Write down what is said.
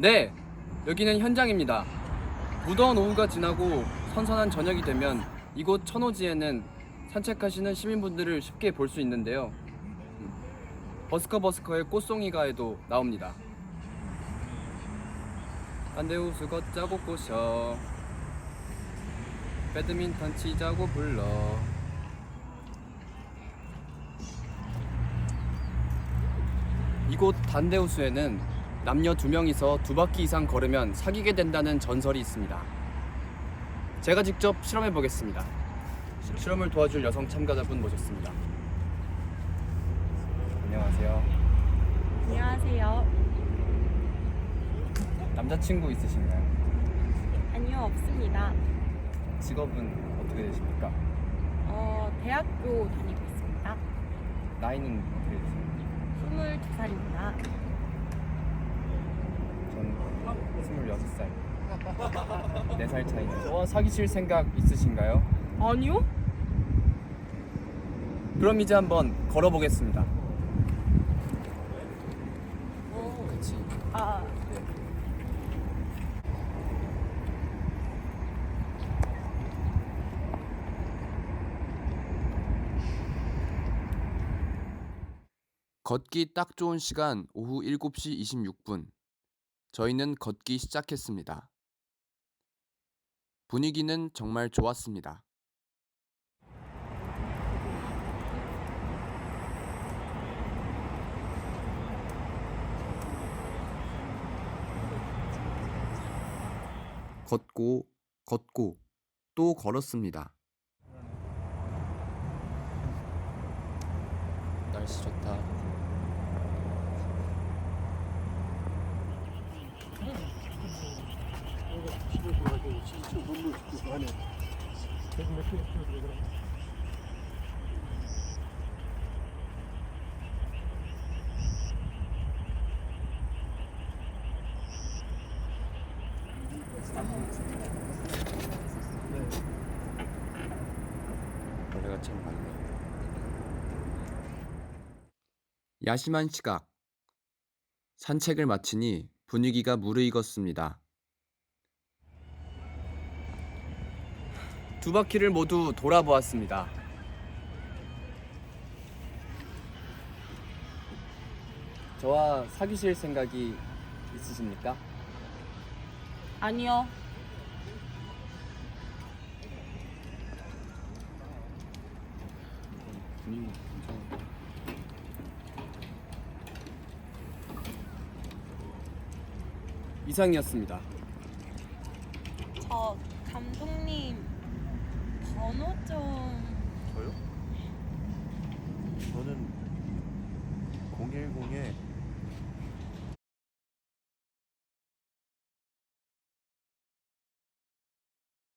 네, 여기는 현장입니다. 무더운 오후가 지나고 선선한 저녁이 되면 이곳 천호지에는 산책하시는 시민분들을 쉽게 볼 수 있는데요. 버스커 버스커의 꽃송이가에도 나옵니다. 안대우수 걷자고 꼬셔 배드민턴 치자고 불러 이곳 단대우수에는 남녀 두 명이서 두 바퀴 이상 걸으면 사귀게 된다는 전설이 있습니다. 제가 직접 실험해 보겠습니다. 실험을 도와줄 여성 참가자분 모셨습니다. 안녕하세요. 안녕하세요. 남자친구 있으신가요? 아니요, 없습니다. 직업은 어떻게 되십니까? 어, 대학교 다니고 있습니다. 나이는 어떻게 되세요? 22살입니다. 전 26살. 4살 차이네요. 저와 사귀실 생각 있으신가요? 아니요? 그럼 이제 한번 걸어보겠습니다. 같이. 아, 걷기 딱 좋은 시간 오후 7시 26분. 저희는 걷기 시작했습니다. 분위기는 정말 좋았습니다. 걷고 걷고 또 걸었습니다. 날씨 좋다. 야심한 시각. 산책을 마치니 분위기가 무르익었습니다. 두 바퀴를 모두 돌아보았습니다. 저와 사귀실 생각이 있으십니까? 아니요. 이상이었습니다. 저 감독님 언어 좀 저요? 저는 010에